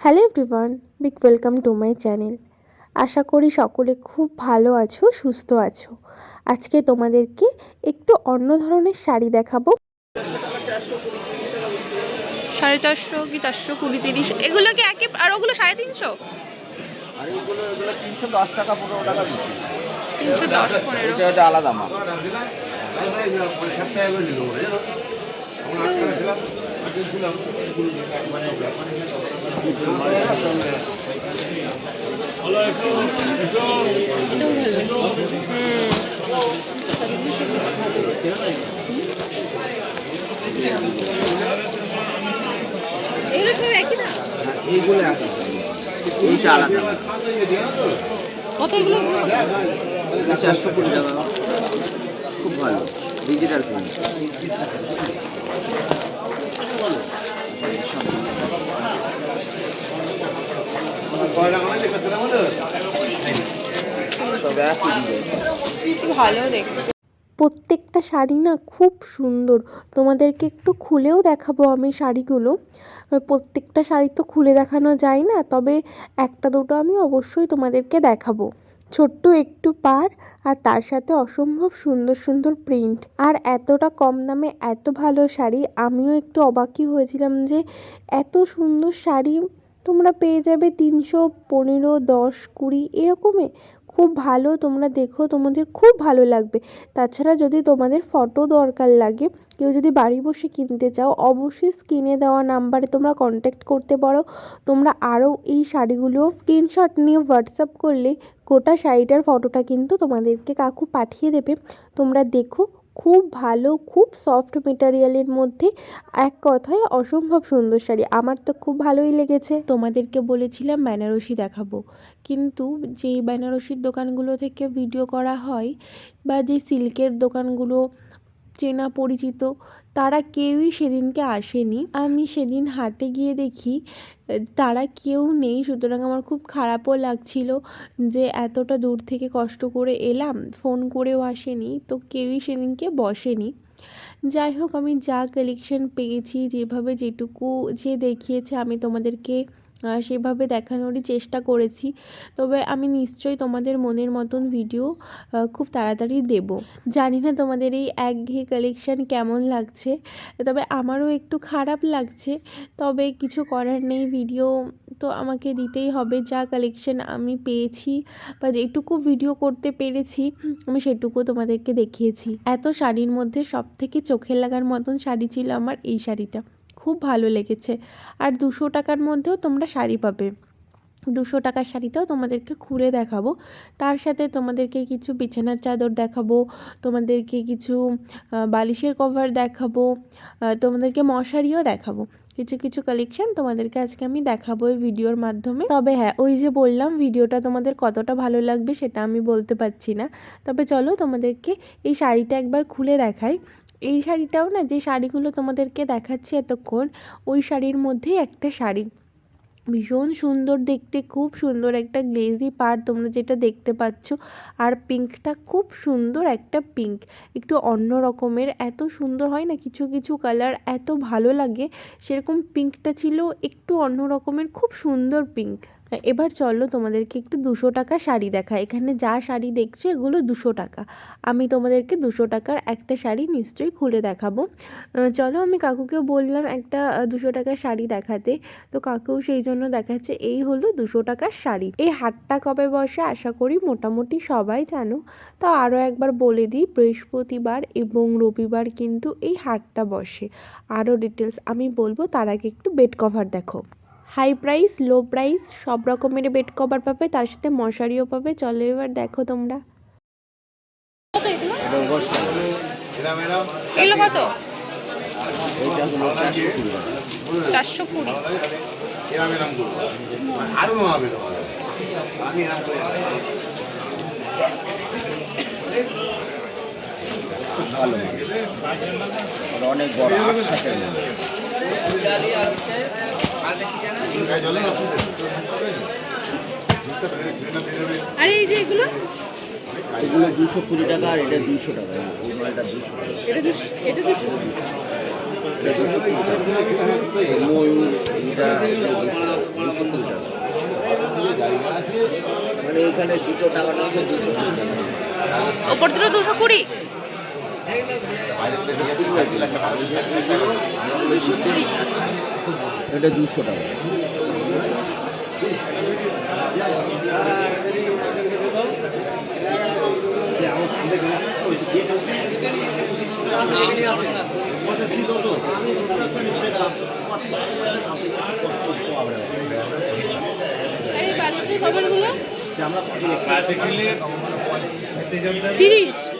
Hello everyone big welcome to my channel. আশা করি সকলে খুব ভালো আছো সুস্থ আছো। আজকে তোমাদেরকে একটু অন্য ধরনের শাড়ি দেখাবো। সাড়ে চারশো কি চারশো কুড়ি তিরিশ এগুলো কি একই আর ওগুলো সাড়ে তিনশো? আর এইগুলো এগুলো তিনশো দশ টাকা পনেরো টাকা তিনশো দশ পনেরো। আলাদা চারশো কুড়ি টাকা খুব ভালো ডিজিটাল ডিজাইন প্রত্যেকটা শাড়ি না খুব সুন্দর। তোমাদেরকে একটু খুলেও দেখাবো আমি শাড়িগুলো। প্রত্যেকটা শাড়ি তো খুলে দেখানো যায় না, তবে একটা দুটো আমি অবশ্যই তোমাদেরকে দেখাবো। ছোট্ট একটু পার আর তার সাথে অসম্ভব সুন্দর সুন্দর প্রিন্ট আর এতটা কম দামে এত ভালো শাড়ি, আমিও একটু অবাকই হয়েছিলাম যে এত সুন্দর শাড়ি তোমরা পেয়ে যাবে তিনশো পনেরো, দশ, কুড়ি, এরকমে। খুব ভালো তোমরা দেখো, তোমাদের খুব ভালো লাগবে। তাছাড়া যদি তোমাদের ফটো দরকার লাগে, কেউ যদি বাড়ি বসে কিনতে চাও, অবশ্যই স্ক্রিনে দেওয়া নাম্বারে তোমরা কন্ট্যাক্ট করতে পারো। তোমরা আরও এই শাড়িগুলো স্ক্রিনশট নিয়ে হোয়াটসঅ্যাপ করলে গোটা শাড়িটার ফটোটা কিন্তু তোমাদেরকে কাকু পাঠিয়ে দেবে। তোমরা দেখো খুব ভালো, খুব সফট মেটেরিয়ালের মধ্যে এক কথায় অসম্ভব সুন্দর শাড়ি। আমার তো খুব ভালোই লেগেছে। তোমাদেরকে বলেছিলাম বেনারসি দেখাবো। কিন্তু যেই বেনারসির দোকানগুলো থেকে ভিডিও করা হয় বা যে সিল্কের দোকানগুলো চেনা পরিচিত, তারা কেউই সেদিনকে আসেনি। আমি সেদিন হাটে গিয়ে দেখি, তারা কেউ নেই। সুতরাং আমার খুব খারাপও লাগছিল যে এতটা দূর থেকে কষ্ট করে এলাম, ফোন করেও আসেনি, তো কেউই সেদিনকে বসেনি। যাই হোক, আমি যা কালেকশন পেয়েছি, যেভাবে যেটুকু যে দেখিয়েছে, আমি তোমাদেরকে সেভাবে দেখানোরই চেষ্টা করেছি। তবে আমি নিশ্চয়ই তোমাদের মনের মতন ভিডিও খুব তাড়াতাড়ি দেব। জানি না তোমাদের এই একঘেয়ে কালেকশান কেমন লাগছে। তবে আমারও একটু খারাপ লাগছে। তবে কিছু করার নেই ভিডিও তো আমাকে দিতেই হবে। যা কালেকশান আমি পেয়েছি বা যেটুকু ভিডিও করতে পেরেছি, আমি সেটুকু তোমাদেরকে দেখিয়েছি। এত শাড়ির মধ্যে সব থেকে চোখে লাগার মতন শাড়ি ছিল আমার এই শাড়িটা। খুব ভালো লেগেছে। আর দুশো টাকার মধ্যেও তোমরা শাড়ি পাবে। দুশো টাকার শাড়িটাও তোমাদেরকে খুলে দেখাবো। তার সাথে তোমাদেরকে কিছু বিছানার চাদর দেখাবো, তোমাদেরকে কিছু বালিশের কভার দেখাবো তোমাদেরকে মশারিও দেখাবো। কিছু কিছু কালেকশন তোমাদেরকে আজকে আমি দেখাবো এই ভিডিওর মাধ্যমে। তবে হ্যাঁ ওই যে বললাম, ভিডিওটা তোমাদের কতটা ভালো লাগবে সেটা আমি বলতে পারছি না। তবে চলো তোমাদেরকে এই শাড়িটা একবার খুলে দেখাই। এই শাড়িটাও না যে শাড়িগুলো তোমাদেরকে দেখাচ্ছি এতক্ষণ, ওই শাড়ির মধ্যেই একটা শাড়ি। ভীষণ সুন্দর দেখতে, খুব সুন্দর একটা গ্লেজি পার তোমরা যেটা দেখতে পাচ্ছ। আর পিঙ্কটা খুব সুন্দর একটা পিঙ্ক। একটু অন্য রকমের, এত সুন্দর হয় না কিছু কিছু কালার, এত ভালো লাগে। সেরকম পিঙ্কটা ছিল একটু অন্য রকমের, খুব সুন্দর পিঙ্ক। এবার চলো তোমাদেরকে একটু দুশো টাকা শাড়ি দেখা এখানে যা শাড়ি দেখছ, এগুলো দুশো টাকা। আমি তোমাদেরকে দুশো টাকার একটা শাড়ি নিশ্চয়ই খুলে দেখাবো। চলো আমি কাকুকে বললাম একটা দুশো টাকার শাড়ি দেখাতে। তো কাকু সেই জন্য দেখাচ্ছে, এই হলো দুশো টাকার শাড়ি। এই হাটটা কবে বসে? আশা করি মোটামুটি সবাই জানো। তো আরও একবার বলে দিই, বৃহস্পতিবার এবং রবিবার কিন্তু এই হাটটা বসে। আরও ডিটেলস আমি বলব, তার আগে একটু বেড কভার দেখো। হাই প্রাইস লো প্রাইস সব রকমের বেড কভার পাবে তার সাথে মশারিও পাবে। চলো এবার দেখো তোমরা। এগুলো কত? চারশো কুড়ি ভালো অনেক বড় আট আর এই যে এগুলো? এগুলো দুশো কুড়ি টাকা আর এটা দুশো টাকা। দুশো টাকা। এটা দুশো এটা দুশো এটা দুশো কুড়ি টাকা। ময়ূর এটা দুশো কুড়ি মানে এখানে দুটো টাকাটা হচ্ছে দুশো কুড়ি টাকা। ওপর দুটো দুশো কুড়ি? দুশো কুড়ি। এটা দুশো টাকা। তিরিশ। এটা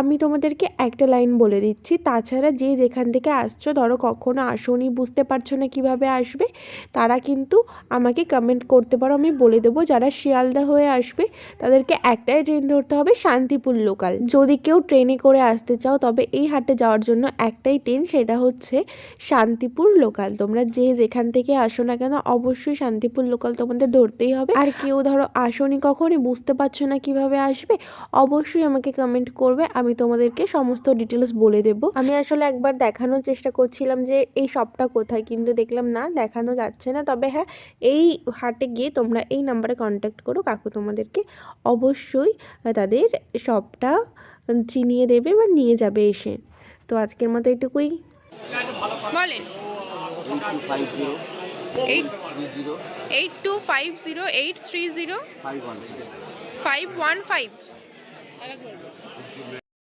আমি তোমাদেরকে একটা লাইন বলে দিচ্ছি, তাছাড়া যে যেখান থেকে আসছো, ধরো কখনো আসোনি, বুঝতে পারছ না কীভাবে আসবে, তারা কিন্তু আমাকে কমেন্ট করতে পারো। আমি বলে দেবো, যারা শিয়ালদা হয়ে আসবে, তাদেরকে একটাই ট্রেন ধরতে হবে, শান্তিপুর লোকাল যদি কেউ ট্রেনে করে আসতে চাও, তবে এই হাটে যাওয়ার জন্য একটাই ট্রেন সেটা হচ্ছে শান্তিপুর লোকাল তোমরা যে যেখান থেকে আসো না কেন, অবশ্যই শান্তিপুর লোকাল তোমাদের ধরতেই হবে। আর কেউ ধরো আসোনি কখনই, বুঝতে পারছ না কীভাবে আসবে, অবশ্যই আমাকে কমেন্ট করবে। আমি তোমাদেরকে সমস্ত ডিটেলস বলে দেব। আমি আসলে একবার দেখানোর চেষ্টা করছিলাম যে এই শপটা কোথায় কিন্তু দেখলাম না দেখানো যাচ্ছে না। তবে হ্যাঁ এই হাটে গিয়ে তোমরা এই নাম্বারে কন্ট্যাক্ট করো কাকু তোমাদেরকে অবশ্যই তাদের শপটা চিনিয়ে দেবে বা নিয়ে যাবে এসে। তো আজকের মতো এটুকুই। বলেন। Eight two five zero eight three zero five one five.